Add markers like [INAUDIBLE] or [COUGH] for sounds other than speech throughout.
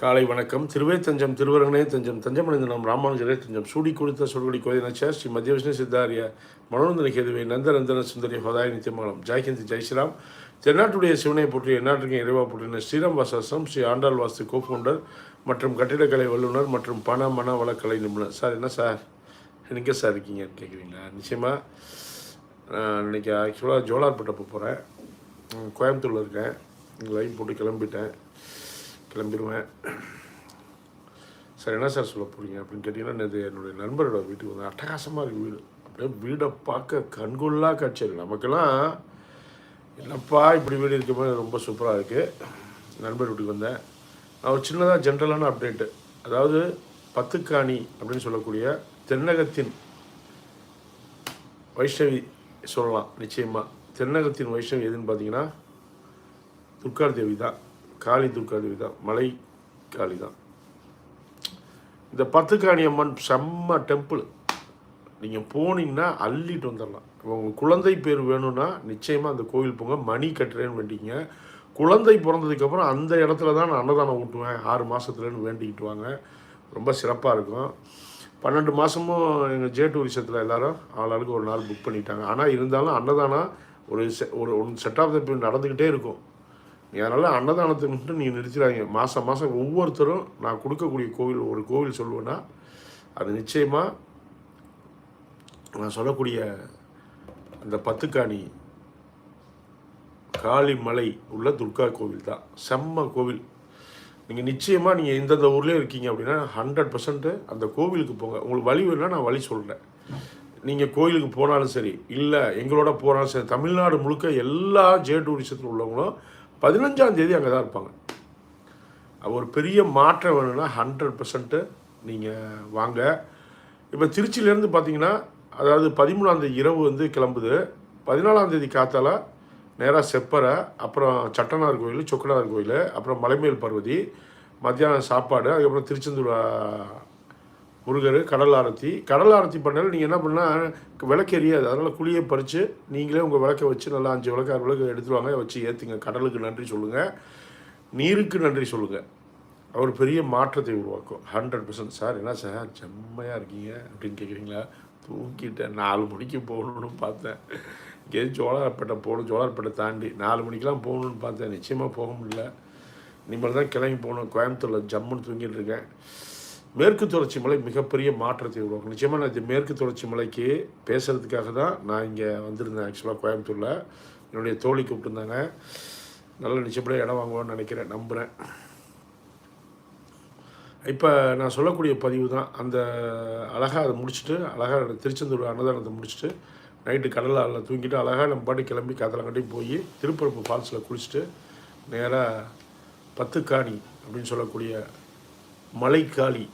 காலை வணக்கம். திருவே தஞ்சம் திருவரங்கனே தஞ்சம். தஞ்சமடைந்த நாம் ராமானுஜரே தஞ்சம். சூடி கொடுத்த சுடுகுடி கோயினாச்சார் ஸ்ரீ மத்திய விஷ்ணு சித்தாரிய மனோரந்தன கேதுவை நந்தரந்தன சுந்தரி ஹோதாய நித்தியமங்கலம் ஜெய்ஹிந்த் ஜெய்ஸ்ராம் தென்னாட்டுடைய சிவனை போற்றி எந்நாட்டுக்கும் இறைவா போற்றின ஸ்ரீராம் வாசாசம் ஸ்ரீ ஆண்டாள் வாஸ்து கோஃபவுண்டர் மற்றும் கட்டிடக்கலை வல்லுநர் மற்றும் பண மன வளக்கலை நிபுணர். சார் என்ன சார்? எனக்கு சார் இருக்கீங்கன்னு கேட்குறீங்களா நிச்சயமாக நான் இன்னைக்கு ஆக்சுவலாக ஜோலார்பேட்டை போகிறேன் கோயம்புத்தூரில் இருக்கேன். லைன் போட்டு கிளம்பிட்டேன். கிளம்பிடுவேன். சார் என்ன சார் சொல்ல போகிறீங்க அப்படின்னு கேட்டிங்கன்னா இது என்னுடைய நண்பரோட வீட்டுக்கு வந்து அட்டகாசமாக இருக்குது வீடு. அப்படியே வீடை பார்க்க கண்கொள்ளா காட்சி இருக்குது நமக்கெல்லாம் என்னப்பா இப்படி வீடு இருக்க மாதிரி ரொம்ப சூப்பராக இருக்குது நண்பர் வீட்டுக்கு வந்தேன். நான் ஒரு சின்னதாக ஜென்ரலான அப்டேட்டு அதாவது பத்துக்காணி அப்படின்னு சொல்லக்கூடிய தென்னகத்தின் வைஷ்ணவி சொல்லலாம் நிச்சயமாக தென்னகத்தின் வைஷ்ணவி எதுன்னு பார்த்தீங்கன்னா துர்கார் தேவி தான். காளி துர்காதேவி தான் மலை காளி தான் இந்த பத்துக்காணி அம்மன் செம்ம டெம்பிள். நீங்கள் போனீங்கன்னா அள்ளிட்டு வந்துடலாம். உங்கள் குழந்தை பேர் வேணும்னா நிச்சயமாக அந்த கோவில் போங்க. மணி கட்டுறேன்னு வேண்டிங்க குழந்தை பிறந்ததுக்கப்புறம் அந்த இடத்துல தான் நான் அன்னதானம் ஊட்டுவேன். ஆறு மாதத்துலன்னு வேண்டிக்கிட்டு வாங்க. ரொம்ப சிறப்பாக இருக்கும். பன்னெண்டு மாதமும் எங்கள் ஜே டூரிசத்தில் எல்லாரும் ஆளாளுக்கு ஒரு நாள் புக் பண்ணிட்டாங்க. ஆனால் இருந்தாலும் அன்னதானம் ஒரு செ ஒரு ஒன் செட் ஆஃப் த நடந்துக்கிட்டே இருக்கும். அதனால் அன்னதானத்தை மட்டும் நீங்கள் நிறுத்திடாங்க மாதம் மாதம் ஒவ்வொருத்தரும் நான் கொடுக்கக்கூடிய கோவில் ஒரு கோவில் சொல்லுவேன்னா அது நிச்சயமாக நான் சொல்லக்கூடிய அந்த பத்துக்காணி காளிமலை உள்ள துர்கா கோவில் தான். செம்ம கோவில். நீங்கள் நிச்சயமாக நீங்கள் இந்தந்த ஊர்லேயே இருக்கீங்க அப்படின்னா ஹண்ட்ரட் பர்சன்ட்டு அந்த கோவிலுக்கு போங்க. உங்களுக்கு வழி வேணால் நான் வழி சொல்கிறேன் நீங்கள் கோயிலுக்கு போனாலும் சரி இல்லை எங்களோட போனாலும் சரி தமிழ்நாடு முழுக்க எல்லா ஜே டூரிசத்தில் உள்ளவங்களும் பதினஞ்சாம் தேதி அங்கே தான் இருப்பாங்க. ஒரு பெரிய மாற்றம் வேணும்னா ஹண்ட்ரட் பர்சன்ட்டு நீங்கள் வாங்க. இப்போ திருச்சியிலேருந்து பார்த்தீங்கன்னா அதாவது பதிமூணாந்தேதி இரவு வந்து கிளம்புது. பதினாலாந்தேதி காத்தால நேராக செப்பரை அப்புறம் சட்டனார் கோயில் சொக்கனார் கோயில் அப்புறம் மலைமேல் பர்வதி மத்தியானம் சாப்பாடு அதுக்கப்புறம் திருச்செந்தூர் முருகர் கடல் ஆரத்தி. கடல் ஆரத்தி பண்ணாலும் நீங்கள் என்ன பண்ணால் விளக்கு எரியாது. அதனால் குழியை பறித்து நீங்களே உங்கள் விளக்கை வச்சு நல்லா அஞ்சு விளக்கு ஆறு விளக்கு எடுத்துருவாங்க வச்சு ஏற்றுங்க கடலுக்கு நன்றி சொல்லுங்கள் நீருக்கு நன்றி சொல்லுங்கள் அவர் பெரிய மாற்றத்தை உருவாக்கும். ஹண்ட்ரட் பர்சன்ட் சார் என்ன சார்? செம்மையாக இருக்கீங்க. அப்படின்னு கேட்குறீங்களா தூங்கிட்டேன். நாலு மணிக்கு போகணும்னு பார்த்தேன். இங்கே ஜோலார்பேட்டை போகணும். ஜோலார்பேட்டை தாண்டி நாலு மணிக்கெலாம் போகணும்னு பார்த்தேன். நிச்சயமாக போக முடியல. இனிமேல் தான் கிளம்பி போகணும். கோயம்புத்தூரில் ஜம்முன்னு தூங்கிட்டு இருக்கேன். மேற்கு தொடர்ச்சி மலை மிகப்பெரிய மாற்றத்தை உருவாக்கும். நிச்சயமாக நான் இந்த மேற்கு தொடர்ச்சி மலைக்கு பேசுகிறதுக்காக தான் நான் இங்கே வந்திருந்தேன் ஆக்சுவலாக கோயம்புத்தூரில். என்னுடைய தோழி கூப்பிட்டுருந்தாங்க. நல்ல நிச்சயப்படியாக இடம் வாங்குவோம்னு நினைக்கிறேன் நம்புகிறேன் இப்போ நான் சொல்லக்கூடிய பதிவு தான் அந்த அழகாக அதை முடிச்சுட்டு அழகாக திருச்செந்தூர் அன்னதானத்தை முடிச்சுட்டு நைட்டு கடலில் அதில் தூங்கிட்டு அழகாக நம்ம பாட்டு கிளம்பி காத்தலங்கட்டையும் போய் திருப்பரப்பு ஃபால்ஸில் குளிச்சுட்டு நேராக பத்துக்காணி அப்படின்னு சொல்லக்கூடிய மலைக்காளி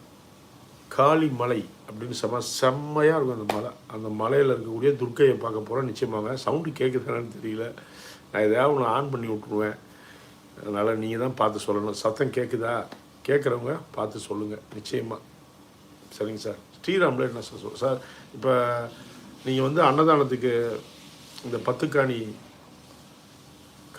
காளி மலை அப்படின்னு செம்ம செம்மையாக இருக்கும் அந்த மலை. அந்த மலையில் இருக்கக்கூடிய துர்க்கையை பார்க்க போகிறோம் நிச்சயமாக சவுண்டு கேட்குதுன்னு தெரியல. நான் எதையாவது ஒன்று ஆன் பண்ணி விட்ருவேன் அதனால் நீங்கள் தான் பார்த்து சொல்லணும். சத்தம் கேட்குதா கேட்குறவங்க பார்த்து சொல்லுங்கள் நிச்சயமாக சரிங்க சார். ஸ்ரீராமில் என்ன சார் சார் இப்போ நீங்கள் வந்து அன்னதானத்துக்கு இந்த பத்துக்காணி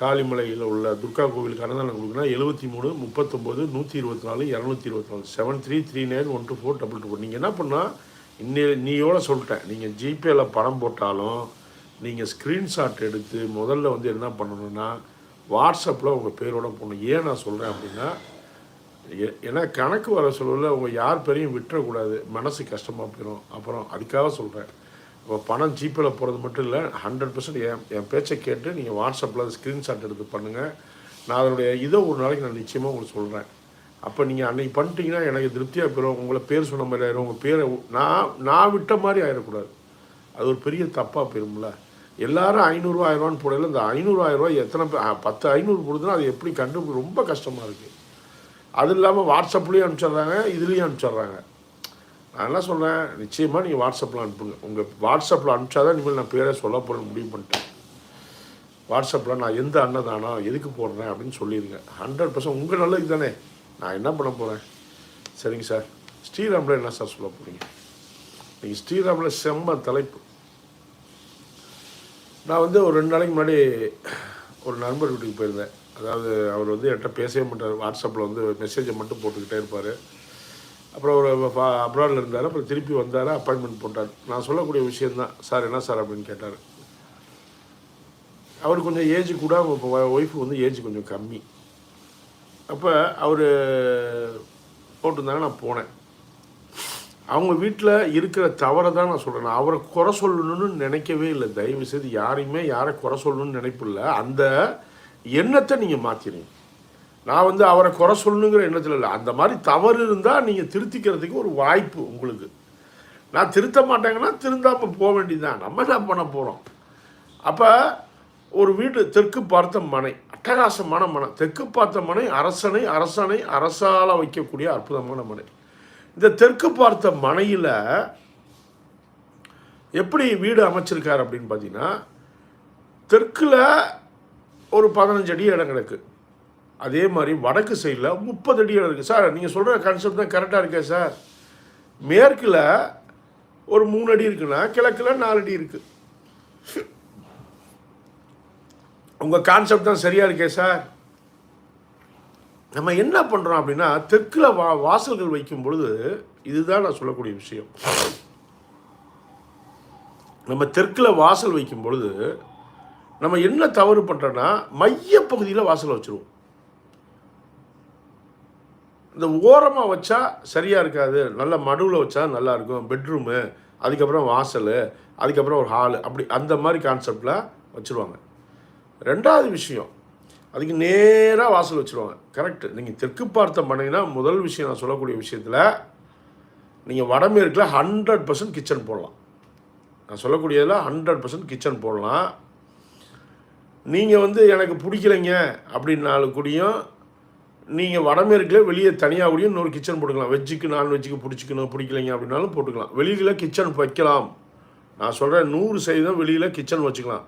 காளிமலையில் உள்ள துர்கா கோவிலுக்கு அன்னதானம் கொடுக்குன்னா எழுபத்தி மூணு முப்பத்தொம்போது நூற்றி இருபத்தி நாலு இரநூத்தி இருபத்தி நாலு seven three three nine one two four double two நீங்கள் என்ன பண்ணால் இன்னி நீயோட சொல்லிட்டேன். நீங்கள் ஜிபேயில் பணம் போட்டாலும் நீங்கள் ஸ்க்ரீன்ஷாட் எடுத்து முதல்ல வந்து என்ன பண்ணணும்னா வாட்ஸ்அப்பில் உங்கள் பேரோட போடணும். ஏன் நான் சொல்கிறேன் அப்படின்னா ஏ- ஏன்னா கணக்கு வர சொல்லல அவங்க யார் பேரையும் விட்டுறக்கூடாது. மனசு கஷ்டமாக போயிடும் அப்புறம் அதுக்காக சொல்கிறேன் இப்போ பணம் ஜிபேயில் போகிறது மட்டும் இல்லை ஹண்ட்ரட் பர்சன்ட் என் என் பேச்சை கேட்டு நீங்கள் வாட்ஸ்அப்பில் ஸ்க்ரீன்ஷாட் எடுத்து பண்ணுங்கள் நான் அதனுடைய இதை ஒரு நாளைக்கு நான் நிச்சயமாக உங்களுக்கு சொல்கிறேன் அப்போ நீங்கள் அன்றைக்கி பண்ணிட்டீங்கன்னா எனக்கு திருப்தியாக போயிடும். உங்களை பேர் சொன்ன மாதிரி ஆயிரும். உங்கள் பேரை நான் நான் விட்ட மாதிரி ஆயிடக்கூடாது. அது ஒரு பெரிய தப்பாக போயிரும்ல. எல்லாரும் ஐநூறுரூவா ஆயிரரூவான்னு போடல இந்த ஐநூறு எத்தனை பேர் பத்து ஐநூறு கொடுத்தனா அது எப்படி கண்டு ரொம்ப கஷ்டமாக இருக்குது அது இல்லாமல் வாட்ஸ்அப்லேயும் அனுப்பிச்சிட்றாங்க இதுலேயும் அனுப்பிச்சிட்றாங்க. நான் என்ன சொல்கிறேன் நிச்சயமாக நீங்கள் வாட்ஸ்அப்பில் அனுப்புங்க. உங்கள் வாட்ஸ்அப்பில் அனுப்பிச்சாதான் இனிமேல் நான் பேரை சொல்ல போகிறேன் முடிவு பண்ணிட்டேன். வாட்ஸ்அப்பில் நான் எந்த அன்னதானம் எதுக்கு போடுறேன் அப்படின்னு சொல்லிடுங்க ஹண்ட்ரட் பர்சன்ட் உங்கள் நல்லதுக்கு தானே. நான் என்ன பண்ண போகிறேன் சரிங்க சார். ஸ்ரீராமில் என்ன சார் சொல்ல போகிறீங்க நீங்கள் ஸ்ரீராமில் செம்ம தலைப்பு. நான் வந்து ஒரு ரெண்டு நாளைக்கு முன்னாடி ஒரு நண்பர் வீட்டுக்கு போயிருந்தேன். அதாவது அவர் வந்து என்கிட்ட பேசவே மாட்டார். வாட்ஸ்அப்பில் வந்து மெசேஜை மட்டும் போட்டுக்கிட்டே இருப்பார். அப்புறம் ஒரு அப்ராடில் இருந்தார் அப்புறம் திருப்பி வந்தார் அப்பாயின்மெண்ட் போட்டார். நான் சொல்லக்கூடிய விஷயந்தான் சார் என்ன சார்? அப்படின்னு கேட்டார். அவர் கொஞ்சம் ஏஜ் கூட அவங்க ஒய்ஃபு வந்து ஏஜ் கொஞ்சம் கம்மி. அப்போ அவர் போட்டிருந்தாங்க நான் போனேன். அவங்க வீட்டில் இருக்கிற தவறை தான் நான் சொல்கிறேன் அவரை குறை சொல்லணும்னு நினைக்கவே இல்லை. தயவு செய்து யாரையுமே யாரை குறை சொல்லணும்னு நினைப்பில்ல அந்த எண்ணத்தை நீங்கள் மாற்றினீங்க நான் வந்து அவரை குறை சொல்லணுங்கிற எண்ணத்தில் இல்லை. அந்த மாதிரி தவறு இருந்தால் நீங்கள் திருத்திக்கிறதுக்கு ஒரு வாய்ப்பு உங்களுக்கு. நான் திருத்த மாட்டேங்கன்னா திருந்தாமல் போக வேண்டியதுதான். நம்ம என்ன பண்ண போகிறோம் அப்போ ஒரு வீடு தெற்கு பார்த்த மனை அட்டகாசமான மனை தெற்கு பார்த்த மனை அரசனை அரசனை அரசால் வைக்கக்கூடிய அற்புதமான மனை. இந்த தெற்கு பார்த்த மனையில் எப்படி வீடு அமைச்சிருக்கார் அப்படின்னு பார்த்தீங்கன்னா தெற்கில் ஒரு பதினஞ்சு அடி இடம் கிடக்கு. அதே மாதிரி வடக்கு சைடில் முப்பது அடியில் இருக்குது சார் நீங்கள் சொல்கிற கான்செப்ட் தான் கரெக்டாக இருக்கே சார். மேற்கில் ஒரு மூணு அடி இருக்குன்னா கிழக்கில் நாலு அடி இருக்குது உங்கள் கான்செப்ட் தான் சரியாக இருக்கே சார். நம்ம என்ன பண்ணுறோம் அப்படின்னா தெற்கில் வா வாசல்கள் வைக்கும் பொழுது இதுதான் நான் சொல்லக்கூடிய விஷயம். நம்ம தெற்கில் வாசல் வைக்கும் பொழுது நம்ம என்ன தவறு பண்ணுறோன்னா மையப்பகுதியில் வாசல் வச்சுருவோம். இந்த ஓரமாக வச்சா சரியாக இருக்காது. நல்ல மடுவில் வச்சா நல்லாயிருக்கும் பெட்ரூமு அதுக்கப்புறம் வாசல் அதுக்கப்புறம் ஒரு ஹாலு அப்படி அந்த மாதிரி கான்செப்டில் வச்சுருவாங்க. ரெண்டாவது விஷயம் அதுக்கு நேராக வாசல் வச்சுருவாங்க. கரெக்டு நீங்கள் தெற்கு பார்த்தம் பண்ணிங்கன்னா முதல் விஷயம் நான் சொல்லக்கூடிய விஷயத்தில் நீங்கள் வடமேற்கில் ஹண்ட்ரட் பர்சன்ட் கிச்சன் போடலாம். நான் சொல்லக்கூடியதில் ஹண்ட்ரட் பர்சன்ட் கிச்சன் போடலாம். நீங்கள் வந்து எனக்கு பிடிக்கலைங்க அப்படின்னாலும் கூடியும் நீங்கள் வடமேற்கில் வெளியே தனியாக கூடியும் இன்னொரு கிச்சன் போட்டுக்கலாம். வெஜ்ஜுக்கு நான்வெஜ்ஜுக்கு பிடிச்சிக்கணும் பிடிக்கலைங்க அப்படின்னாலும் போட்டுக்கலாம். வெளியில் கிச்சன் வைக்கலாம். நான் சொல்கிறேன் நூறு சதவீதம் வெளியில் கிச்சன் வச்சுக்கலாம்.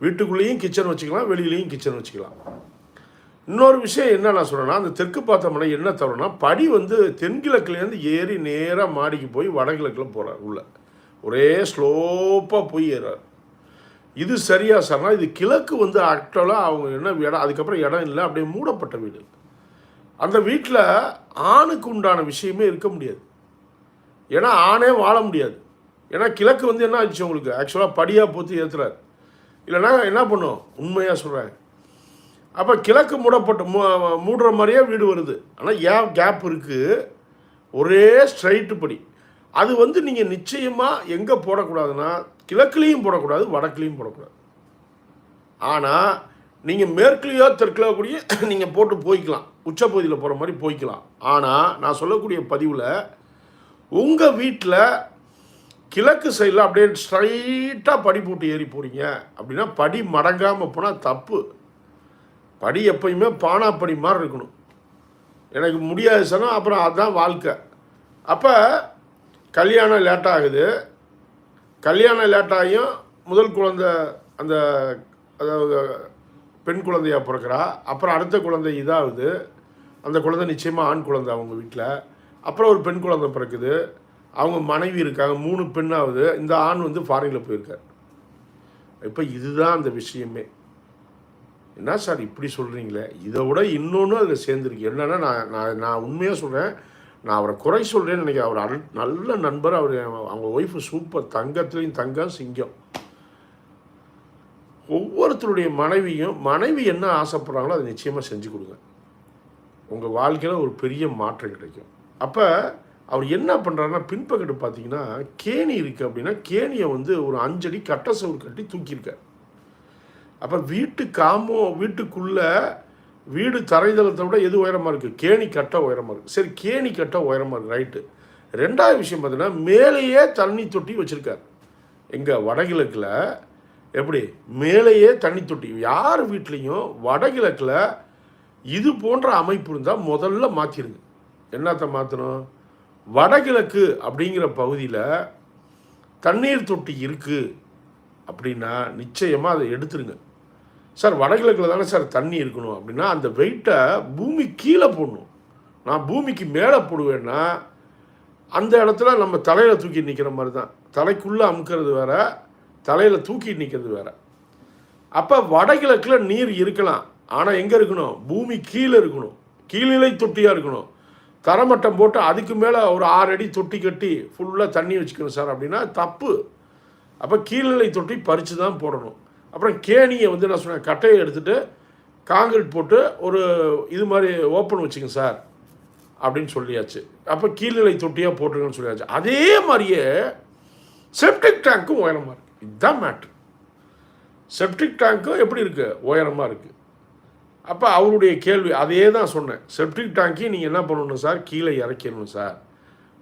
வீட்டுக்குள்ளேயும் கிச்சன் வச்சுக்கலாம் வெளியிலையும் கிச்சன் வச்சுக்கலாம். இன்னொரு விஷயம் என்ன நான் சொல்கிறேன்னா அந்த தெற்கு பார்த்தமனை என்ன தவறுனா படி வந்து தென்கிழக்குலேருந்து ஏறி நேராக மாடிக்கு போய் வடகிழக்கில் போகிறார் உள்ள. ஒரே ஸ்லோப்பாக போய் ஏறார் இது சரியாக சார்னா இது கிழக்கு வந்து ஆக்சுவலாக அவங்க என்ன இடம் அதுக்கப்புறம் இடம் இல்லை அப்படியே மூடப்பட்ட வீடு. அந்த வீட்டில் ஆணுக்கு உண்டான விஷயமே இருக்க முடியாது. ஏன்னா ஆணே வாழ முடியாது. ஏன்னா கிழக்கு வந்து என்ன ஆச்சு உங்களுக்கு? ஆக்சுவலாக படியாக போத்து ஏற்றுறாரு இல்லைன்னா என்ன பண்ணும்? உண்மையாக சொல்கிறேன் அப்போ கிழக்கு மூடப்பட்ட மூ மூடுற மாதிரியே வீடு வருது. ஆனால் ஏன் கேப் இருக்குது ஒரே ஸ்ட்ரைட்டு படி. அது வந்து நீங்கள் நிச்சயமாக எங்கே போடக்கூடாதுன்னா கிழக்குலேயும் போடக்கூடாது வடக்குலேயும் போடக்கூடாது. ஆனால் நீங்கள் மேற்குலேயோ தெற்குலையோ கூடிய [COUGHS] நீங்கள் போட்டு போய்க்கலாம். உச்சப்பகுதியில் போகிற மாதிரி போய்க்கலாம். ஆனால் நான் சொல்லக்கூடிய பதிவில் உங்கள் வீட்டில் கிழக்கு சைடில் அப்படியே ஸ்ட்ரைட்டாக படி போட்டு ஏறி போகிறீங்க அப்படின்னா படி மடங்காமல் போனால் தப்பு. படி எப்பயுமே பானாப்படி மாதிரி இருக்கணும். எனக்கு முடியாது சொன்னால் அப்புறம் அதுதான் வாழ்க்கை. அப்போ கல்யாணம் லேட்டாகுது கல்யாணம் லேட்டாகியும் முதல் குழந்தை அந்த அதாவது பெண் குழந்தையாக பிறக்கிறா அப்புறம் அடுத்த குழந்தை இதாகுது அந்த குழந்தை நிச்சயமாக ஆண் குழந்தை அவங்க வீட்டில் அப்புறம் ஒரு பெண் குழந்தை பிறக்குது. அவங்க மனைவி இருக்காங்க மூணு பெண்ணாவது இந்த ஆண் வந்து ஃபாரினில் போயிருக்கார். இப்போ இதுதான் அந்த விஷயமே. என்ன சார் இப்படி சொல்கிறீங்களே இதை விட இன்னொன்று அதில் சேர்ந்துருக்கு. என்னென்னா நான் நான் நான் உண்மையாக சொல்கிறேன் நான் அவரை குறை சொல்கிறேன்னு நினைக்கிறேன். அவர் அல் நல்ல நண்பர். அவர் அவங்க ஒய்ஃபு சூப்பர். தங்கத்துலேயும் தங்கம் சிங்கம். ஒவ்வொருத்தருடைய மனைவியும் மனைவி என்ன ஆசைப்படுறாங்களோ அதை நிச்சயமாக செஞ்சு கொடுங்க. உங்கள் வாழ்க்கையில் ஒரு பெரிய மாற்றம் கிடைக்கும். அப்போ அவர் என்ன பண்ணுறாருன்னா பின்பக்கத்து பார்த்தீங்கன்னா கேணி இருக்குது அப்படின்னா கேணியை வந்து ஒரு அஞ்சடி கட்ட சவுறு கட்டி தூக்கியிருக்கார். அப்போ வீட்டு காமோ வீட்டுக்குள்ளே வீடு தரைதளத்தை விட எது உயரமாக இருக்குது கேணி கட்ட உயரமாக இருக்குது சரி கேணி கட்ட உயரமாக இருக்குது ரைட்டு. ரெண்டாவது விஷயம் பார்த்தீங்கன்னா மேலேயே தண்ணி தொட்டி வச்சுருக்கார். எங்கள் வடகிழக்கில் எப்படி? மேலேயே தண்ணி தொட்டி. யார் வீட்லேயும் வடகிழக்கில் இது போன்ற அமைப்பு இருந்தால் முதல்ல மாற்றிடுங்க என்னத்தை மாற்றணும் வடகிழக்கு அப்படிங்கிற பகுதியில் தண்ணீர் தொட்டி இருக்குது அப்படின்னா நிச்சயமாக அதை எடுத்துருங்க. சார் வடகிழக்கில் தானே சார் தண்ணி இருக்கணும் அப்படின்னா அந்த வெயிட்டை பூமி கீழே போடணும். நான் பூமிக்கு மேலே போடுவேன்னா அந்த இடத்துல நம்ம தலையில் தூக்கி நிற்கிற மாதிரி தான். தலைக்குள்ளே அமுக்கிறது வேறு தலையில் தூக்கி நிற்கிறது வேற. அப்போ வடகிழக்கில் நீர் இருக்கலாம். ஆனால் எங்கே இருக்கணும்? பூமி கீழே இருக்கணும். கீழ்நிலை தொட்டியாக இருக்கணும். தரமட்டம் போட்டு அதுக்கு மேலே ஒரு ஆறு அடி தொட்டி கட்டி ஃபுல்லாக தண்ணி வச்சுக்கணும் சார். அப்படின்னா தப்பு. அப்போ கீழ்நிலை தொட்டி பறித்து தான் போடணும். அப்புறம் கேணியை வந்து நான் சொன்னேன் கட்டையை எடுத்துகிட்டு காங்கிரீட் போட்டு ஒரு இது மாதிரி ஓப்பன் வச்சுங்க சார். அப்படின்னு சொல்லியாச்சு. அப்போ கீழ்நிலை தொட்டியாக போட்டுருங்கன்னு சொல்லியாச்சு. அதே மாதிரியே செப்டிக் டேங்க்கும் உயரமாக மாதிரி இதுதான் மேட்ரு செப்டிக் டேங்க்கும் எப்படி இருக்குது உயரமாக இருக்குது அப்போ அவருடைய கேள்வி அதையே தான் சொன்னேன் செப்டிக் டேங்க்கையும் நீங்கள் என்ன பண்ணணும் சார் கீழே இறக்கிடணும் சார்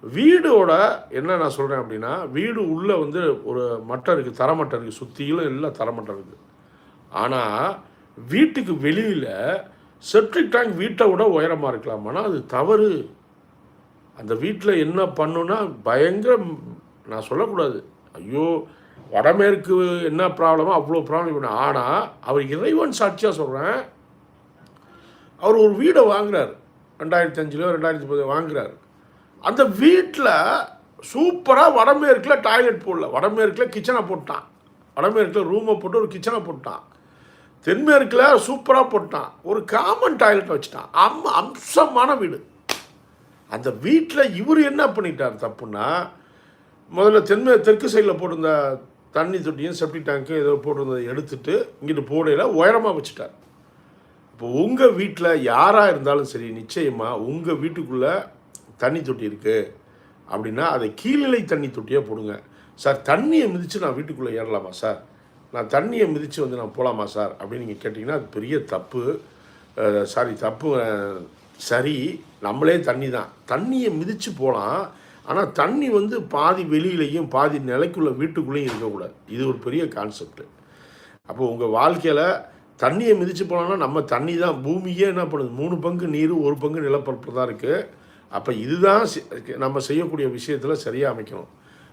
வீடோட என்ன நான் சொல்கிறேன் அப்படின்னா வீடு உள்ளே வந்து ஒரு மட்டம் இருக்குது தரமட்டம் இருக்குது சுற்றிலும் எல்லாம் தரமட்டம் இருக்குது ஆனால் வீட்டுக்கு வெளியில் செப்டிக் டேங்க் வீட்டை விட உயரமாக இருக்கலாம் ஆனால் அது தவறு. அந்த வீட்டில் என்ன பண்ணுன்னா பயங்கர நான் சொல்லக்கூடாது. ஐயோ வடமேற்கு என்ன ப்ராப்ளமோ அவ்வளோ ப்ராப்ளம் பண்ண ஆனால் அவர் இறைவன் சாட்சியாக சொல்கிறேன் அவர் ஒரு வீடை வாங்குறார். ரெண்டாயிரத்தி அஞ்சுலையோ ரெண்டாயிரத்தி பத்து வாங்குறார். அந்த வீட்டில் சூப்பராக வடமேற்கில் டாய்லெட் போடல. வடமேற்கில் கிச்சனை போட்டான். வடமேற்கில் ரூமை போட்டு ஒரு கிச்சனை போட்டான். தென்மேற்கில் சூப்பராக போட்டான். ஒரு காமன் டாய்லெட் வச்சுட்டான். அம் அம்சமான வீடு. அந்த வீட்டில் இவர் என்ன பண்ணிட்டார் தப்புன்னா முதல்ல தென்மே தெற்கு சைடில் போட்டிருந்த தண்ணி தொட்டியும் செப்டி டேங்க்கும் ஏதோ போட்டிருந்ததை எடுத்துட்டு இங்கிட்டு போடையில் உயரமாக வச்சுட்டார். இப்போ உங்கள் வீட்டில் யாராக இருந்தாலும் சரி நிச்சயமாக உங்கள் வீட்டுக்குள்ளே தண்ணி தொட்டி இருக்குது அப்படின்னா அதை கீழ்நிலை தண்ணி தொட்டியாக போடுங்க. சார் தண்ணியை மிதித்து நான் வீட்டுக்குள்ளே ஏறலாமா சார்? நான் தண்ணியை மிதித்து வந்து நான் போகலாமா சார்? அப்படின்னு நீங்கள் கேட்டிங்கன்னா அது பெரிய தப்பு. சாரி தப்பு சரி நம்மளே தண்ணி தான் தண்ணியை மிதித்து போகலாம் ஆனால் தண்ணி வந்து பாதி வெளியிலையும் பாதி நிலைக்குள்ளே வீட்டுக்குள்ளேயும் இருக்கக்கூடாது. இது ஒரு பெரிய கான்செப்ட் அப்போ உங்கள் வாழ்க்கையில் தண்ணியை மிதித்து போனோன்னா நம்ம தண்ணி தான் பூமியே என்ன பண்ணுது? மூணு பங்கு நீர் ஒரு பங்கு நிலப்பரப்பு தான் இருக்குது அப்போ இதுதான் நம்ம செய்யக்கூடிய விஷயத்தில் சரியாக அமைக்கணும்.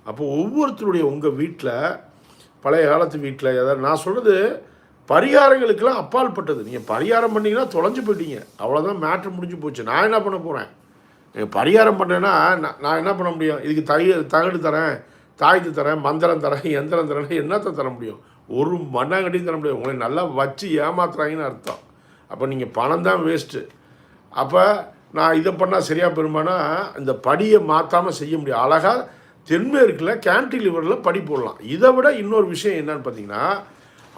அப்போ ஒவ்வொருத்தருடைய உங்கள் வீட்டில் பழைய காலத்து வீட்டில் ஏதாவது நான் சொல்கிறது பரிகாரங்களுக்கெல்லாம் அப்பால்பட்டது. நீங்கள் பரிகாரம் பண்ணிங்கன்னா தொலைஞ்சு போயிட்டீங்க. அவ்வளோதான் மேட்ரு முடிஞ்சு போச்சு. நான் என்ன பண்ண போகிறேன் பரிகாரம் பண்ணேன்னா நான் நான் என்ன பண்ண முடியும்? இதுக்கு தைய தகடு தரேன் தாய்த்து தரேன் மந்திரம் தரேன் எந்திரம் தரேன் என்னத்தை தர முடியும்? ஒரு மண்ணாங்கட்டியும் தர முடியும் உங்களை நல்லா வச்சு ஏமாத்துறாங்கன்னு அர்த்தம். அப்போ நீங்கள் பணம் தான் வேஸ்ட்டு அப்போ நான் இதை பண்ணால் சரியாக பெருமானா இந்த படியை மாற்றாமல் செய்ய முடியும். அழகாக தென்மேற்கில் கேன்டிலிவரில் படி போடலாம். இதை விட இன்னொரு விஷயம் என்னன்னு பார்த்தீங்கன்னா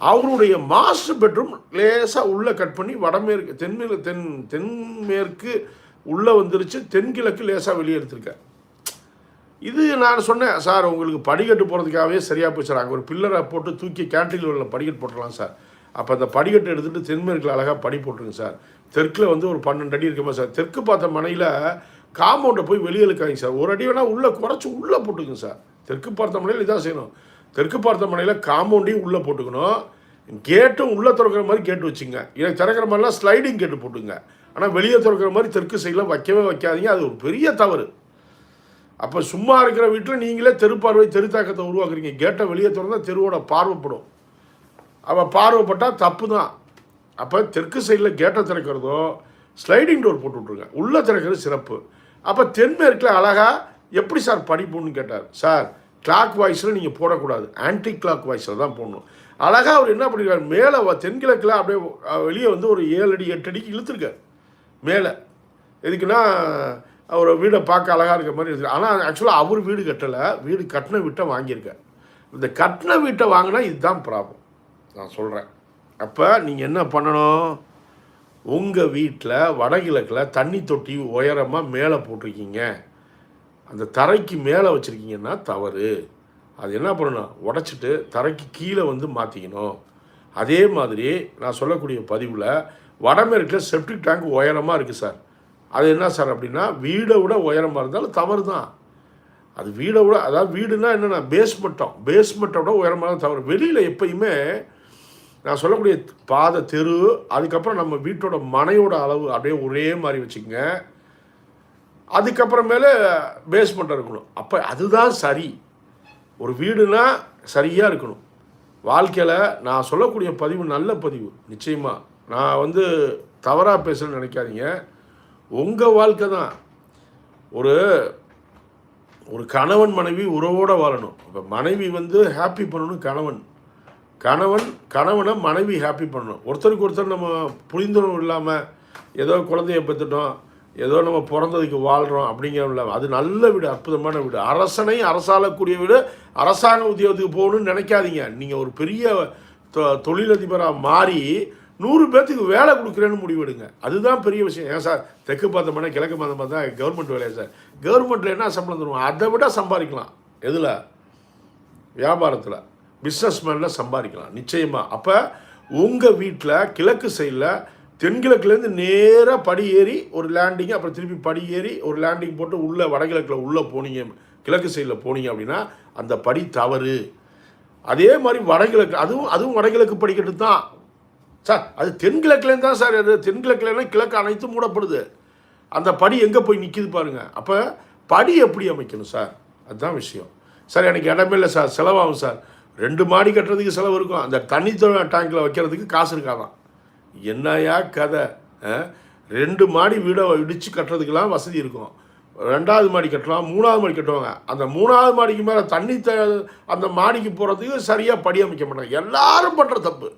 அவருடைய மாஸ்டர் பெட்ரூம் லேசாக உள்ளே கட் பண்ணி வடமேற்கு தென்மேற்கு தென் தென்மேற்கு உள்ளே வந்துருச்சு தென்கிழக்கு லேசாக வெளியே எடுத்திருக்கேன் இது நான் சொன்னேன் சார் உங்களுக்கு படிக்கட்டு போகிறதுக்காகவே சரியாக போச்சு சார். அங்கே ஒரு பில்லரை போட்டு தூக்கி கேன்டீன் உள்ள படிக்கட்டு போட்டுடலாம் சார். அப்போ அந்த படிக்கட்டு எடுத்துகிட்டு தென்மேற்கில் அழகாக படி போட்டுருங்க சார். தெற்கில் வந்து ஒரு பன்னெண்டு அடி இருக்குமா சார்? தெற்கு பார்த்த மனையில் காம்பவுண்டை போய் வெளியே இழுக்காதீங்க சார். ஒரு அடி வேணால் உள்ளே குறைச்சி உள்ளே போட்டுக்குங்க சார். தெற்கு பார்த்த மனையில் இதான் செய்யணும். தெற்கு பார்த்த மனையில் காம்பவுண்டையும் உள்ளே போட்டுக்கணும். கேட்டும் உள்ளே திறக்கிற மாதிரி கேட்டு வச்சுங்க. இதை திறக்கிற மாதிரிலாம் ஸ்லைடிங் கேட்டு போட்டுங்க. ஆனால் வெளியே திறக்கிற மாதிரி தெற்கு சைடில் வைக்கவே வைக்காதீங்க. அது ஒரு பெரிய தவறு. அப்போ சும்மா இருக்கிற வீட்டில் நீங்களே தெருப்பார்வை தெருத்தாக்கத்தை உருவாக்குறீங்க. கேட்டை வெளியே திறந்தால் தெருவோட பார்வைப்படும் அவள் பார்வைப்பட்டால் தப்பு தான் அப்போ தெற்கு சைடில் கேட்டை திறக்கிறதோ ஸ்லைடிங் டோர் போட்டு விட்ருங்க உள்ளே திறக்கிறது சிறப்பு. அப்போ தென்மேற்கில் அழகாக எப்படி சார் படிப்புன்னு கேட்டார். சார் கிளாக் வாய்ஸில் நீங்கள் போடக்கூடாது. ஆன்டி கிளாக் வாய்ஸில் தான் போடணும். அழகாக அவர் என்ன பண்ணியிருக்காரு மேலே தென்கிழக்கில் அப்படியே வெளியே வந்து ஒரு ஏழு அடி எட்டு அடிக்கு இழுத்துருக்கார். மேலே எதுக்குன்னா அவர் வீடை பார்க்க அழகாக இருக்க மாதிரி இருக்கு. ஆனால் ஆக்சுவலாக அவர் வீடு கட்டலை. வீடு கட்டின வீட்டை வாங்கியிருக்கார் இந்த கட்டின வீட்டை வாங்கினா இதுதான் ப்ராப்ளம். நான் சொல்கிறேன் அப்போ நீங்கள் என்ன பண்ணணும்? உங்கள் வீட்டில் வடகிழக்கில் தண்ணி தொட்டி உயரமாக மேலே போட்டிருக்கீங்க. அந்த தரைக்கு மேலே வச்சுருக்கீங்கன்னா தவறு. அது என்ன பண்ணணும்? உடச்சிட்டு தரைக்கு கீழே வந்து மாற்றிக்கணும் அதே மாதிரி நான் சொல்லக்கூடிய பதிவில் வடமேற்கில் செப்டிக் டேங்க் உயரமாக இருக்குது சார். அது என்ன சார் அப்படின்னா வீடை விட உயரமாக இருந்தாலும் தவறு தான் அது வீடை விட அதாவது வீடுனா என்னென்னா பேஸ்மெண்ட்டம் பேஸ்மெண்ட்டை விட உயரமாக தான் தவறு. வெளியில் எப்பயுமே நான் சொல்லக்கூடிய பாதை தெரு அதுக்கப்புறம் நம்ம வீட்டோட மனையோட அளவு அப்படியே ஒரே மாதிரி வச்சுக்கோங்க. அதுக்கப்புறமேல பேஸ்மெண்ட்டாக இருக்கணும். அப்போ அதுதான் சரி. ஒரு வீடுனா சரியாக இருக்கணும். வாழ்க்கையில் நான் சொல்லக்கூடிய பதிவு நல்ல பதிவு நிச்சயமாக நான் வந்து தவறாக பேசுகிறேன்னு நினைக்காதீங்க. உங்கள் வாழ்க்கை தான். ஒரு ஒரு கணவன் மனைவி உறவோடு வாழணும். இப்போ மனைவி வந்து ஹாப்பி பண்ணணும் கணவன். கணவன் கணவனை மனைவி ஹாப்பி பண்ணணும். ஒருத்தருக்கு ஒருத்தர் நம்ம புரிந்துணர்வு இல்லாமல் ஏதோ குழந்தைய பெற்றுட்டோம் ஏதோ நம்ம பிறந்ததுக்கு வாழ்கிறோம் அப்படிங்கிற இல்லை அது நல்ல வீடு அற்புதமான வீடு. அரசனை அரசாளக்கூடிய வீடு அரசாங்க உத்தியோகத்துக்கு போகணும்னு நினைக்காதீங்க. நீங்கள் ஒரு பெரிய தொ- தொழிலதிபராக மாறி நூறு பேர்த்துக்கு வேலை கொடுக்குறேன்னு முடிவெடுங்க. அதுதான் பெரிய விஷயம். ஏன் சார்? தெற்கு பார்த்தோம்னா கிழக்கு பார்த்தோம் தான் கவர்மெண்ட் வேலையா சார்? கவர்மெண்ட்டில் என்ன சம்பளம் தருவோம் அதை விட சம்பாதிக்கலாம். எதில்? வியாபாரத்தில். பிஸ்னஸ்மேனில் சம்பாதிக்கலாம். நிச்சயமாக அப்போ உங்கள் வீட்டில் கிழக்கு சைடில் தென்கிழக்குலேருந்து நேராக படி ஏறி ஒரு லேண்டிங் அப்புறம் திருப்பி படி ஏறி ஒரு லேண்டிங் போட்டு உள்ளே வடகிழக்கில் உள்ளே போனீங்க கிழக்கு சைடில் போனீங்க அப்படின்னா அந்த படி தவறு. அதே மாதிரி வடகிழக்கு அதுவும் அதுவும் வடகிழக்கு படிக்கட்டு தான் சார் அது தென்கிழக்குலேருந்து தான் சார் அது தென்கிழக்குலேருந்து கிழக்கு அனைத்தும் மூடப்படுது. அந்த படி எங்கே போய் நிற்கிது பாருங்கள் அப்போ படி எப்படி அமைக்கணும் சார்? அதுதான் விஷயம். சார் எனக்கு இடமே இல்லை சார் செலவாகும் சார். ரெண்டு மாடி கட்டுறதுக்கு செலவு இருக்கும். அந்த தண்ணி டேங்கில் வைக்கிறதுக்கு காசு இருக்காதான். என்னையா கதை ஆ? ரெண்டு மாடி வீடை இடித்து கட்டுறதுக்கெல்லாம் வசதி இருக்கும். ரெண்டாவது மாடி கட்டலாம் மூணாவது மாடி கட்டுவாங்க. அந்த மூணாவது மாடிக்கு மேலே தண்ணி த அந்த மாடிக்கு போகிறதுக்கு சரியாக படி அமைக்க மாட்டாங்க. எல்லாரும் பண்ணுற தப்பு.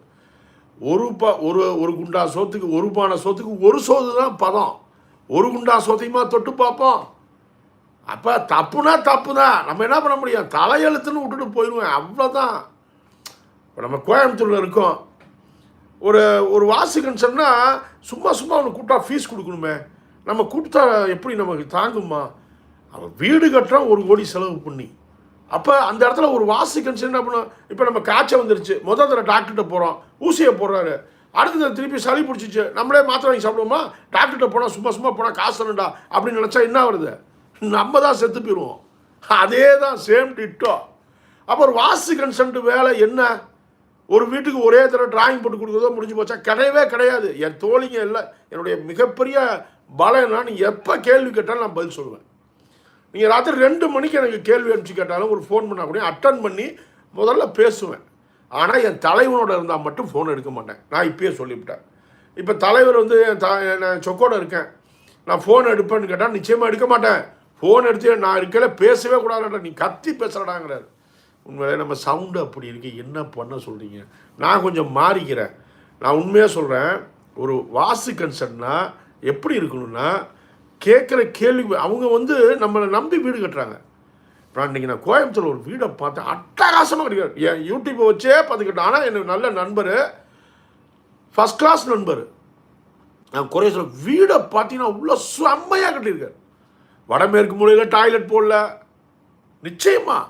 ஒரு ப ஒரு ஒரு குண்டா சோத்துக்கு ஒரு பானை சோத்துக்கு ஒரு சோது தான் பதம். ஒரு குண்டா சோத்தையுமா தொட்டு பார்ப்போம். அப்போ தப்புனா தப்பு தான் நம்ம என்ன பண்ண முடியும்? தலையெழுத்துன்னு விட்டுட்டு போயிடுவேன். அவ்வளோதான் இப்போ நம்ம கோயம்புத்தூரில் இருக்கோம். ஒரு ஒரு வாசிக்கன்னு சொன்னால் சும்மா சும்மா அவனுக்கு கூப்பிட்டா ஃபீஸ் கொடுக்கணுமே. நம்ம கூப்பிட்டா எப்படி நமக்கு தாங்குமா? அவன் வீடு கட்டுறான் ஒரு கோடி செலவு பண்ணி. அப்போ அந்த இடத்துல ஒரு வாசிக்கன்ஸ் என்ன பண்ணும்? இப்போ நம்ம காய்ச்சல் வந்துருச்சு. முதல் தடவை டாக்டர்கிட்ட போகிறோம் ஊசியை போடுறாரு. அடுத்த தடவை திருப்பி சளி பிடிச்சிச்சு. நம்மளே மாத்திரை வாங்கி சாப்பிடுவோமா? டாக்டர்கிட்ட போனால் சும்மா சும்மா போனால் காசு தரணும்டா அப்படின்னு நினச்சா என்ன வருது நம்ம தான் செத்து போயிடுவோம் அதே தான் சேம் டிட்டோ அப்போ ஒரு வாசி கன்சன்ட் வேலை என்ன? ஒரு வீட்டுக்கு ஒரே தடவை டிராயிங் போட்டு கொடுக்குறதோ முடிஞ்சு போச்சா? கிடையவே கிடையாது. என் தோழிங்க இல்லை. என்னுடைய மிகப்பெரிய பலம் என்னன்னு எப்போ கேள்வி கேட்டாலும் நான் பதில் சொல்லுவேன். நீங்கள் ராத்திரி ரெண்டு மணிக்கு எனக்கு கேள்வி அனுப்பிச்சு கேட்டாலும் ஒரு ஃபோன் பண்ணால் கூட அட்டன் பண்ணி முதல்ல பேசுவேன். ஆனால் என் தலைவனோட இருந்தால் மட்டும் ஃபோன் எடுக்க மாட்டேன். நான் இப்பயே சொல்லிவிட்டேன். இப்போ தலைவர் வந்து என் த நான் சொக்கோட இருக்கேன். நான் ஃபோன் எடுப்பேன்னு கேட்டால் நிச்சயமாக எடுக்க மாட்டேன். ஃபோன் எடுத்து நான் இருக்கல பேசவே கூடாதுடா நீ கத்தி பேசுகிறடாங்கிறாரு உண்மையிலே நம்ம சவுண்டு அப்படி இருக்கு. என்ன பண்ண சொல்கிறீங்க நான் கொஞ்சம் மாறிக்கிறேன். நான் உண்மையாக சொல்கிறேன் ஒரு வாசு கன்சர்ன்னா எப்படி இருக்கணும்னா கேட்குற கேள்வி அவங்க வந்து நம்மளை நம்பி வீடு கட்டுறாங்க. நான் இன்றைக்கி நான் கோயம்புத்தூர் ஒரு வீடை பார்த்தேன். அட்டகாசமாக கிடைக்காது என் யூடியூப்பை வச்சே பார்த்துக்கிட்டேன். ஆனால் எனக்கு நல்ல நண்பர் ஃபஸ்ட் கிளாஸ் நண்பர். நான் குறைய சொல்ல வீடை பார்த்தீங்கன்னா உள்ள செம்மையாக கட்டியிருக்காரு. வடமேற்கு மூலையில் டாய்லெட் போடல. நிச்சயமாக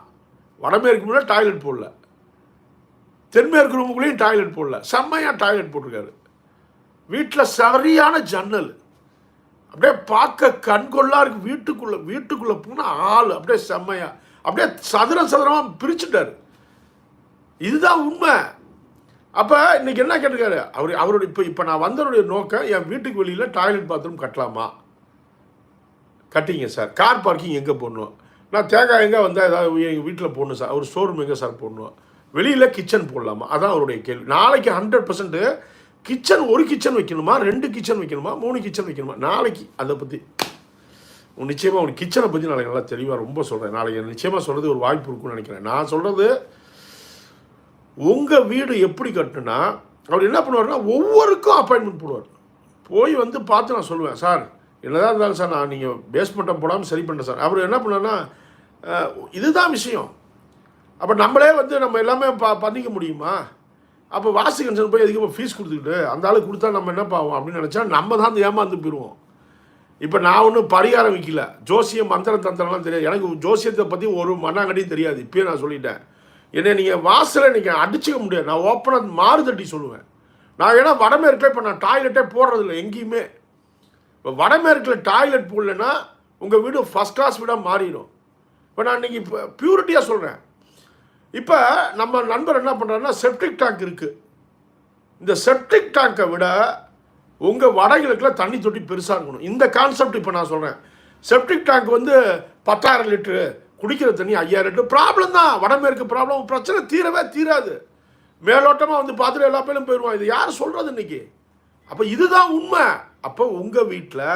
வடமேற்கு மூலையில் டாய்லெட் போடல. தென்மேற்கு ரூமுக்குள்ளேயும் டாய்லெட் போடல. செம்மையாக டாய்லெட் போட்டிருக்காரு. வீட்டில் சரியான ஜன்னல். அப்படியே பார்க்க கண்கொள்ளா இருக்கு. வீட்டுக்குள்ள வீட்டுக்குள்ள போனால் ஆள். அப்படியே செம்மையா. அப்படியே சதுர சதுரமாக பிரிச்சுட்டாரு. இதுதான் உண்மை. அப்போ இன்னைக்கு என்ன கேட்டிருக்காரு? அவர் அவருடைய இப்போ இப்போ நான் வந்தவருடைய நோக்கம் என் வீட்டுக்கு வெளியில் டாய்லெட் பாத்ரூம் கட்டலாமா? கட்டிங்க சார். கார் பார்க்கிங் எங்கே போடணும்? நான் தேங்காய் எங்கே வந்தால் ஏதாவது எங்கள் வீட்டில் போடணும் சார்? அவர் ஷோரூம் எங்கே சார் போடணும்? வெளியில் கிச்சன் போடலாமா? அதான் அவருடைய கேள்வி. நாளைக்கு ஹண்ட்ரட் பர்சன்ட்டு கிச்சன் ஒரு கிச்சன் வைக்கணுமா? ரெண்டு கிச்சன் வைக்கணுமா? மூணு கிச்சன் வைக்கணுமா? நாளைக்கு அதை பற்றி நிச்சயமாக உனக்கு கிச்சனை பற்றி நாளைக்கு நல்லா தெளிவாக ரொம்ப சொல்கிறேன் நாளைக்கு நிச்சயமாக சொல்கிறது ஒரு வாய்ப்பு இருக்கும்னு நினைக்கிறேன். நான் சொல்கிறது உங்கள் வீடு எப்படி கட்டுனா அவர் என்ன பண்ணுவார்னா ஒவ்வொருக்கும் அப்பாயின்மெண்ட் போடுவார். போய் வந்து பார்த்து நான் சொல்லுவேன் சார் என்னதான் இருந்தாலும் சார் நான் நீங்கள் பேஸ்மெண்ட்டை போடாமல் சரி பண்ணேன் சார். அவர் என்ன பண்ணார்னா இதுதான் விஷயம். அப்போ நம்மளே வந்து நம்ம எல்லாமே பா பண்ணிக்க முடியுமா? அப்போ வாசி கன்சன் போய் எதுக்கு ஃபீஸ் கொடுத்துக்கிட்டு? அந்த ஆள் கொடுத்தா நம்ம என்ன பாவோம் அப்படின்னு நினச்சா நம்ம தான் ஏமாந்து போயிடுவோம் இப்போ நான் ஒன்றும் பரிகாரம் விற்கல ஜோசியம் மந்திர தந்திரம்லாம் தெரியாது. எனக்கு ஜோசியத்தை பற்றி ஒரு மண்ணாங்கடியும் தெரியாது. இப்பயே நான் சொல்லிட்டேன். என்னை நீங்கள் வாசலை நீங்கள் அடிச்சுக்க முடியாது. நான் ஓப்பனாக மாறுதட்டி சொல்லுவேன். நான் ஏன்னா வடமேற்கில் இப்போ நான் டாய்லெட்டே போடுறதில்ல எங்கேயுமே. இப்போ வடமேற்கில் டாய்லெட் போடலன்னா உங்கள் வீடு ஃபஸ்ட் கிளாஸ் வீடாக மாறிடும். இப்போ நான் இன்றைக்கி இப்போ ப்யூரிட்டியாக சொல்கிறேன் இப்போ நம்ம நண்பர் என்ன பண்ணுறாருன்னா செப்டிக் டேங்க் இருக்குது இந்த செப்டிக் டேங்கை விட உங்கள் வடகிழக்கில் தண்ணி தொட்டி பெருசாக இருக்கணும். இந்த கான்செப்ட் இப்போ நான் சொல்கிறேன் செப்டிக் டேங்க் வந்து பத்தாயிரம் லிட்டரு குடிக்கிற தண்ணி ஐயாயிரம் லிட்டரு. ப்ராப்ளம் தான். வடமேற்கு ப்ராப்ளம் பிரச்சனை தீரவே தீராது. மேலோட்டமாக வந்து பார்த்துட்டு எல்லா பேரும் போயிடுவான் இது யார் சொல்கிறது இன்னைக்கு? அப்போ இதுதான் உண்மை. அப்போ உங்கள் வீட்டில்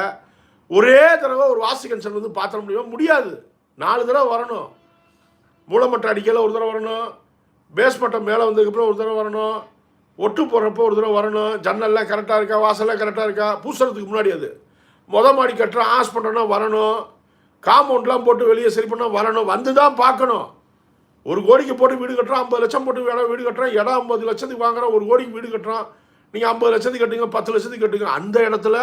ஒரே தடவை ஒரு வாசி கன்சன் வந்து பார்த்துட முடியுமா முடியாது. நாலு தடவை வரணும். மூலமட்டை அடிக்கையில் ஒரு தடவை வரணும். பேஸ்மெண்ட்டை மேலே வந்ததுக்கப்புறம் ஒரு தடவை வரணும். ஒட்டு போடுறப்போ ஒரு தடவை வரணும். ஜன்னல்லாம் கரெக்டாக இருக்கா? வாசல்லாம் கரெக்டாக இருக்கா? பூசுறதுக்கு முன்னாடி அது. மொத மாடி கட்டுறோம் ஆஸ் பண்ணுறோன்னா வரணும். காம்பவுண்ட்லாம் போட்டு வெளியே சரி பண்ணால் வரணும். வந்து தான் பார்க்கணும். ஒரு கோடிக்கு போட்டு வீடு கட்டுறோம் ஐம்பது லட்சம் போட்டு இடம் வீடு கட்டுறோம் இடம் ஐம்பது லட்சத்துக்கு வாங்குறோம் ஒரு கோடிக்கு வீடு கட்டுறோம் நீங்கள் ஐம்பது லட்சத்துக்கு கட்டுங்க பத்து லட்சத்துக்கு கட்டுங்க. அந்த இடத்துல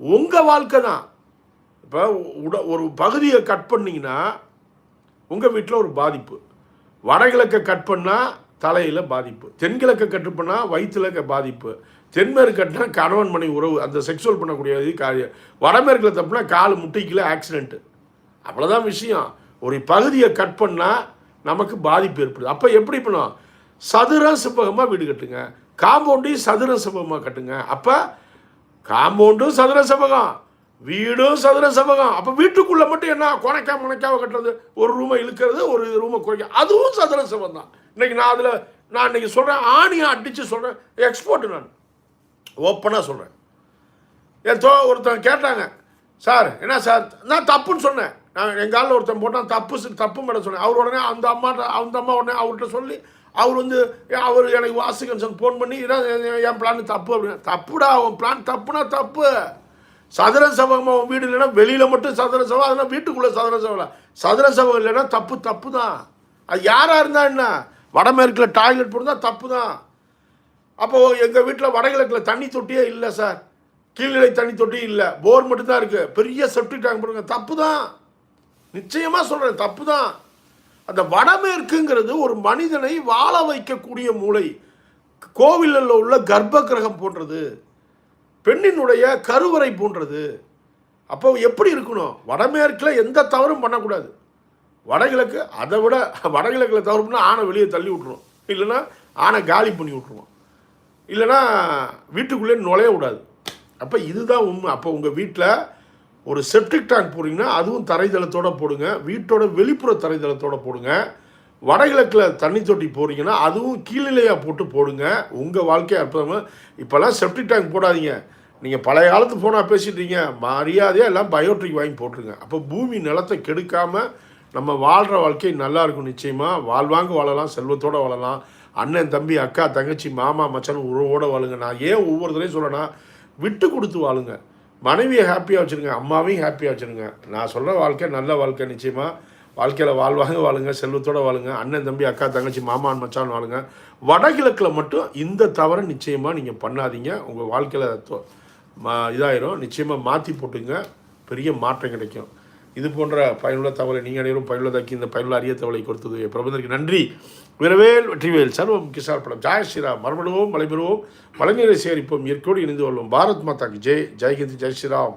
உங்கள் வாழ்க்கை தான். இப்போ உட ஒரு பகுதியை கட் பண்ணீங்கன்னா உங்கள் வீட்டில் ஒரு பாதிப்பு. வடகிழக்கை கட் பண்ணால் தலையில் பாதிப்பு. தென்கிழக்கை கட் பண்ணால் வயிற்றுல பாதிப்பு. தென்மேற்கு கட்டினா கணவன் மனைவி உறவு அந்த செக்ஸுவல் பண்ணக்கூடிய இது காரியம் வடமேற்கில் தப்புனா கால் முட்டிக்கல ஆக்சிடென்ட்டு அவ்வளோதான் விஷயம். ஒரு பகுதியை கட் பண்ணால் நமக்கு பாதிப்பு ஏற்படுது. அப்போ எப்படி பண்ணும் சதுர செவ்வகமாக வீடு கட்டுங்க. காம்பவுண்டையும் சதுர செவ்வகமாக கட்டுங்க. அப்போ காம்பவுண்டும் சதுர செவ்வகம். வீடும் சதுர சமகம். அப்போ வீட்டுக்குள்ளே மட்டும் என்ன? கொனைக்கா முனைக்காவை கட்டுறது. ஒரு ரூமை இழுக்கிறது ஒரு ரூமை குறைக்க. அதுவும் சதுர சமம் தான் இன்னைக்கு நான் அதில் நான் இன்னைக்கு சொல்கிறேன் ஆணியை அடித்து சொல்கிறேன் எக்ஸ்போர்ட் நான். ஓப்பனாக சொல்கிறேன் ஏதோ ஒருத்தன் கேட்டாங்க சார் என்ன சார்? நான் தப்புன்னு சொன்னேன். நான் எங்கள் ஒருத்தன் போட்டான் தப்பு தப்பு மேடம் சொன்னேன். அவர் உடனே அந்த அம்மாட்ட அந்த அம்மா உடனே அவர்கிட்ட சொல்லி அவர் வந்து அவர் எனக்கு வாசுகன்சன் ஃபோன் பண்ணி என் என் பிளான் தப்பு அப்படின்னு தப்புடா அவன் பிளான் தப்புனா தப்பு. சதுர சபகமாக வீடு இல்லைன்னா வெளியில் மட்டும் சதுர சபம் அதெல்லாம் வீட்டுக்குள்ளே சதுர சபம் சதுர சபம் இல்லைன்னா தப்பு தப்பு தான் அது யாராக இருந்தால் என்ன? வடமேற்கில் டாய்லெட் போடுறதா தப்பு தான் அப்போது எங்கள் வீட்டில் வடகிழக்கில் தண்ணி தொட்டியே இல்லை சார் கீழ்நிலை தண்ணி தொட்டி இல்லை. போர் மட்டும்தான் இருக்குது பெரிய செப்டி டேங்க் போடுங்க. தப்பு தான் நிச்சயமாக சொல்கிறேன் தப்பு தான் அந்த வடமேற்குங்கிறது ஒரு மனிதனை வாழ வைக்கக்கூடிய மூளை. கோவிலில் உள்ள கர்ப்ப கிரகம் போன்றது. பெண்ணினுடைய கருவறை போன்றது. அப்போ எப்படி இருக்கணும்? வடமேற்கில் எந்த தவறும் பண்ணக்கூடாது. வடகிழக்கு அதை விட வடகிழக்கில் தவறு பண்ணால் ஆணை வெளியே தள்ளி விட்ருவோம் இல்லைன்னா ஆணை காலி பண்ணி விட்ருவோம் இல்லைன்னா வீட்டுக்குள்ளே நுழைய விடாது. அப்போ இதுதான் உண்மை. அப்போ உங்கள் வீட்டில் ஒரு செப்டிக் டேங்க் போடுறீங்கன்னா அதுவும் தரைதளத்தோட போடுங்க. வீட்டோட வெளிப்புற தரைதளத்தோடு போடுங்க. வடகிழக்கில் தண்ணி தொட்டி போகிறீங்கன்னா அதுவும் கீழ்நிலையாக போட்டு போடுங்க. உங்கள் வாழ்க்கையை அற்புதமாக இப்போல்லாம் செப்டிக் டேங்க் போடாதீங்க. நீங்கள் பழைய காலத்து ஃபோனாக பேசிட்டீங்க மரியாதையாக எல்லாம் பயோட்ரிக் வாங்கி போட்டுருங்க. அப்போ பூமி நிலத்தை கெடுக்காமல் நம்ம வாழ்கிற வாழ்க்கை நல்லா இருக்கும் நிச்சயமாக வாழ்வாங்க வாழலாம் செல்வத்தோடு வாழலாம். அண்ணன் தம்பி அக்கா தங்கச்சி மாமா மச்சான் உறவோடு வாழுங்க. நான் ஏன் ஒவ்வொருத்தரையும் சொல்கிறேன்னா விட்டு கொடுத்து வாழுங்க. மனைவியை ஹாப்பியாக வச்சுருங்க அம்மாவையும் ஹாப்பியாக வச்சுருங்க. நான் சொல்கிற வாழ்க்கை நல்ல வாழ்க்கை நிச்சயமாக வாழ்க்கையில் வாழ்வாங்க வாழுங்க செல்வத்தோட வாழுங்க. அண்ணன் தம்பி அக்கா தங்கச்சி மாமான் மச்சான் வாழுங்க. வடகிழக்கில் மட்டும் இந்த தவறை நிச்சயமாக நீங்கள் பண்ணாதீங்க. உங்கள் வாழ்க்கையில் மா இதாயிரும். நிச்சயமாக மாற்றி போட்டுங்க. பெரிய மாற்றம் கிடைக்கும். இது போன்ற பயனுள்ள தகவலை நீங்கள் அனைவரும் பயனுள்ளதாக்கி இந்த பயனுள்ள அரிய தகவலை கொடுத்தது. பிரபந்தருக்கு நன்றி. விரவேல் வெற்றிவேல். சர்வம் கிசார் படம் ஜாய் ஸ்ரீராம். மறுபடுவோம் மலைபெறுவோம். மலைநீரை சேகரிப்போம். இயற்கையோடு இணைந்து கொள்வோம். பாரத் மாதாக்கு. ஜெய். ஜெய்ஹிந்த். ஜெய் ஸ்ரீராம்.